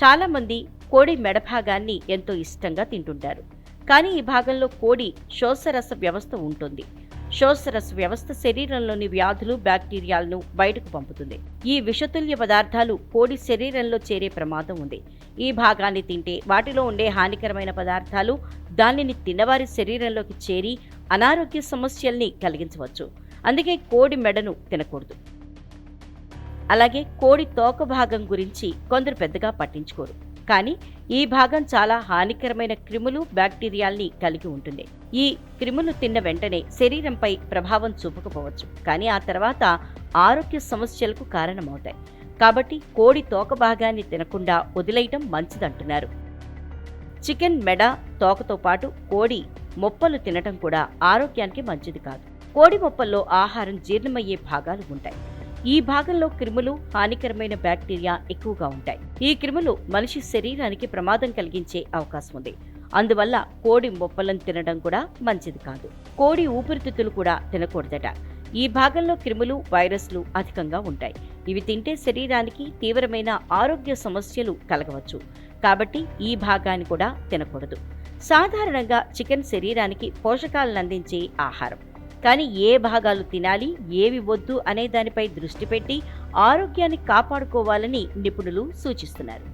చాలామంది కోడి మెడ భాగాన్ని ఎంతో ఇష్టంగా తింటుంటారు. కానీ ఈ భాగంలో కోడి శోషరస వ్యవస్థ ఉంటుంది. శోషరస వ్యవస్థ శరీరంలోని వ్యాధులు బ్యాక్టీరియాలను బయటకు పంపుతుంది. ఈ విషతుల్య పదార్థాలు కోడి శరీరంలో చేరే ప్రమాదం ఉంది. ఈ భాగాన్ని తింటే వాటిలో ఉండే హానికరమైన పదార్థాలు దానిని తిన్నవారి శరీరంలోకి చేరి అనారోగ్య సమస్యల్ని కలిగించవచ్చు. అందుకే కోడి మెడను తినకూడదు. అలాగే కోడి తోక భాగం గురించి కొందరు పెద్దగా పట్టించుకోరు. కానీ ఈ భాగం చాలా హానికరమైన క్రిములు బ్యాక్టీరియాల్ని కలిగి ఉంటుంది. ఈ క్రిములు తిన్న వెంటనే శరీరంపై ప్రభావం చూపకపోవచ్చు. కానీ ఆ తర్వాత ఆరోగ్య సమస్యలకు కారణమవుతాయి. కాబట్టి కోడి తోక భాగాన్ని తినకుండా వదిలేయటం మంచిదంటున్నారు. చికెన్ మెడ తోకతో పాటు కోడి మొప్పలు తినటం కూడా ఆరోగ్యానికి మంచిది కాదు. కోడి మొప్పల్లో ఆహారం జీర్ణమయ్యే భాగాలు ఉంటాయి. ఈ భాగంలో క్రిములు హానికరమైన బ్యాక్టీరియా ఎక్కువగా ఉంటాయి. ఈ క్రిములు మనిషి శరీరానికి ప్రమాదం కలిగించే అవకాశం ఉంది. అందువల్ల కోడి మొప్పలను తినడం కూడా మంచిది కాదు. కోడి ఊపిరితిత్తులు కూడా తినకూడదట. ఈ భాగంలో క్రిములు వైరస్లు అధికంగా ఉంటాయి. ఇవి తింటే శరీరానికి తీవ్రమైన ఆరోగ్య సమస్యలు కలగవచ్చు. కాబట్టి ఈ భాగాన్ని కూడా తినకూడదు. సాధారణంగా చికెన్ శరీరానికి పోషకాలను అందించే ఆహారం. కానీ ఏ భాగాలు తినాలి ఏవి వద్దు అనే దానిపై దృష్టి పెట్టి ఆరోగ్యాన్ని కాపాడుకోవాలని నిపుణులు సూచిస్తున్నారు.